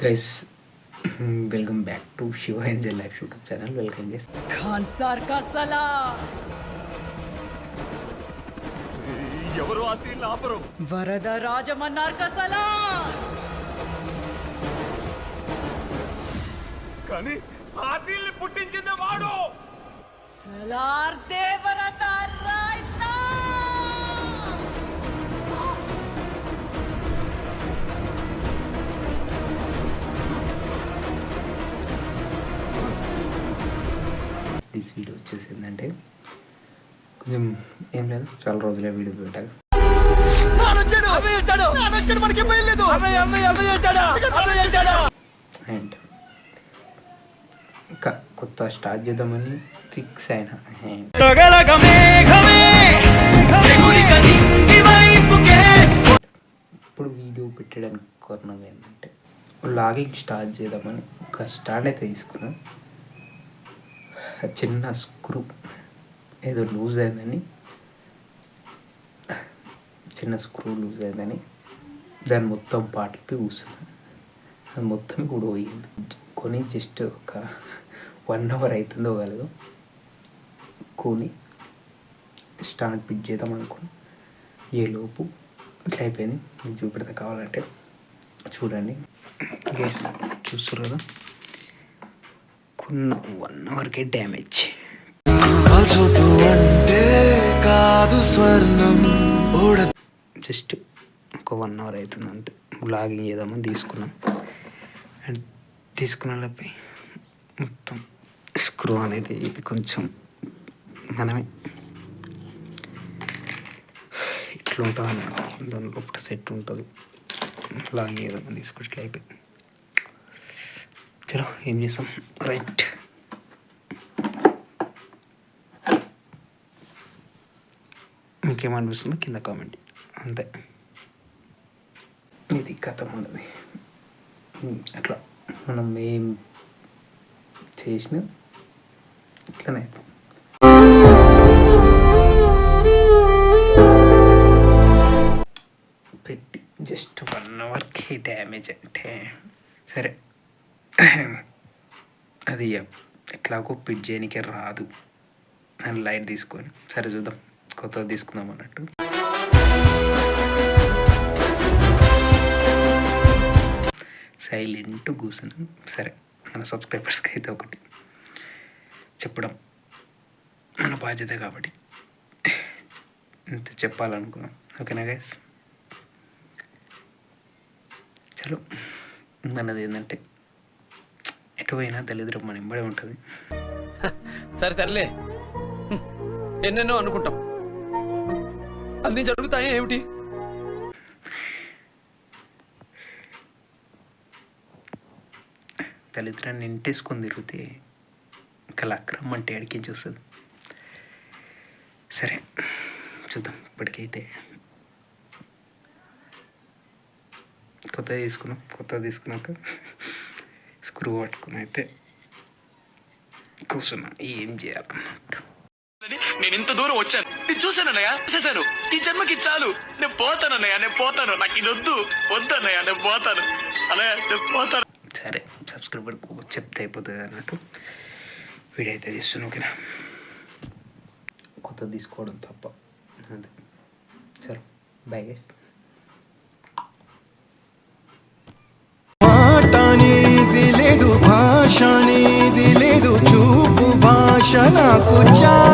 Guys welcome back to Shiva and the life YouTube channel welcome guys Khan sir కా సలా ఎవరు ఆసీన్ ఆపరు వరద రాజమన్నార్ కా సలా కానీ ఆసీన్ పుట్టించింది వాడు. సలార్ దేవరతారా దిస్ వీడియో వచ్చేసి ఏంటంటే కొంచెం ఏం లేదు చాలా రోజులే వీడియో పెట్టాక అండ్ ఇంకా కొత్త స్టార్ట్ చేద్దామని ఫిక్స్ అయినా. ఇప్పుడు వీడియో పెట్టడానికి కారణం ఏంటంటే లాగింగ్ స్టార్ట్ చేద్దామని ఒక స్టాండ్ అయితే తీసుకున్నాం. చిన్న స్క్రూ ఏదో లూజ్ అయిందని. చిన్న స్క్రూ లూజ్ అయిందని. దాన్ని మొత్తం పాటిపి కూర్చున్నాను అది మొత్తం కూడా పోయింది. కొని జస్ట్ ఒక వన్ అవర్ అవుతుందో కలదు కొని స్టార్ట్ పిక్ చేద్దాం అనుకుని ఏ లోపు ఇట్లా అయిపోయింది. మీకు చూపెడతా కావాలంటే చూడండి. గేస్ చూస్తారు కదా? కొన్ని వన్ అవర్కే డ్యామేజ్ అంటే కాదు స్వర్ణం జస్ట్ ఒక వన్ అవర్ అవుతుంది అంతే. బ్లాగింగ్ చేద్దామని తీసుకున్నాం. అండ్ తీసుకున్న మొత్తం స్క్రూ అనేది ఇది కొంచెం మనమే ఇట్లా ఉంటుంది అనమాట దాని లోపల సెట్ ఉంటుంది. లాగింగ్ చేద్దామని తీసుకుంటే అయిపోయింది. చలో ఏం చేస్తాం రైట్ మీకేమనిపిస్తుంది? కింద కామెంట్. అంతే. ఇది కథ ఉన్నది అట్లా. మనం ఏం చేసిన ఇట్లనే అవుతాం పెట్టి జస్ట్ వన్ అవర్కి డ్యామేజ్ అంటే సరే. అది ఎట్లాగో పిట్ చేయడానికి రాదు. అని లైట్ తీసుకొని సరే చూద్దాం కొత్తది తీసుకుందాం అన్నట్టు. సైలెంట్ కూర్చున్నాం సరే మన సబ్స్క్రైబర్స్కి అయితే ఒకటి. చెప్పడం మన బాధ్యత కాబట్టి. ఇంత చెప్పాలనుకున్నాం. ఓకేనా గైస్ చలో మనది ఏంటంటే ఎటు పోయినా దళిద్రం మన ఇంబడే ఉంటుంది. సరే సర్లే. ఎన్నెన్నో అనుకుంటాం. అన్ని జరుగుతాయి ఏమిటి? దళిద్రాన్ని ఇంటేసుకొని తిరిగితే ఇంకా లక్రమ్ అంటే అడిగించి వస్తుంది. సరే చూద్దాం. ఇప్పటికైతే కొత్త తీసుకున్నాం. కొత్త తీసుకున్నాక స్క్రూ పట్టుకుని అయితే కూర్చున్నా. ఏం చేయాలన్నట్టు. నేను ఇంత దూరం వచ్చాను. నేను చూశానన్నయ్య చూసేశాను ఈ జన్మకి చాలు. నేను పోతానన్నయ్య నేను పోతాను. నాకు ఇది వద్దు. వద్దన్నయ్య నేను పోతాను. అన్నయ్య నేను పోతాను. సరే సబ్స్క్రైబర్ చెప్తే అయిపోతుంది అన్నట్టు వీడియో అయితే తీస్తున్నా ఓకేనా? కొత్తది తీసుకోవడం తప్ప. అంతే సరే బాయ్ గైస్ kucha.